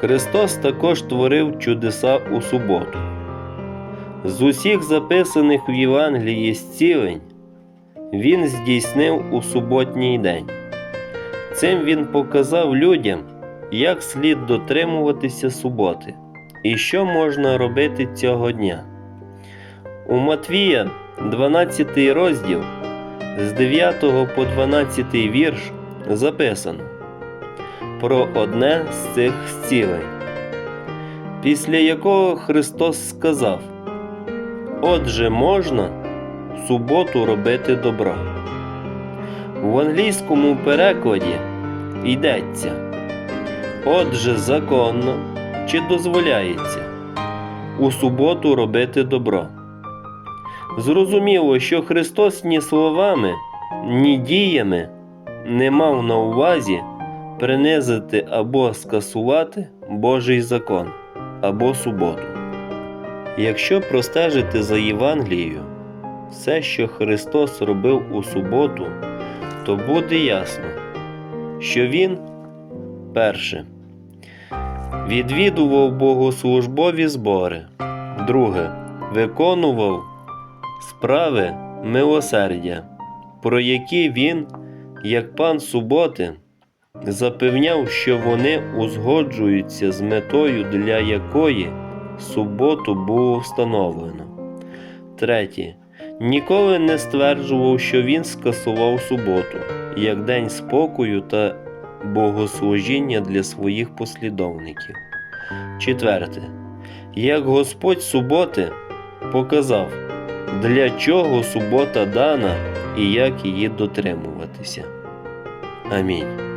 Христос також творив чудеса у суботу. З усіх записаних в Євангелії зцілень Він здійснив у суботній день. Цим Він показав людям, як слід дотримуватися суботи і що можна робити цього дня. У Матвія 12 розділ з 9 по 12 вірш записано про одне з цих зцілень, після якого Христос сказав: Отже, можна суботу робити добро. В англійському перекладі йдеться Отже, законно чи дозволяється у суботу робити добро. Зрозуміло, що Христос ні словами, ні діями не мав на увазі принизити або скасувати Божий закон або суботу. Якщо простежити за Євангелією все, що Христос робив у суботу, то буде ясно, що Він перше відвідував богослужбові збори, друге виконував справи милосердя, про які він, як пан суботи, запевняв, що вони узгоджуються з метою, для якої суботу було встановлено. Третє. Ніколи не стверджував, що він скасував суботу як день спокою та богослужіння для своїх послідовників. Четверте. Як Господь суботи показав, для чого субота дана і як її дотримуватися. Амінь.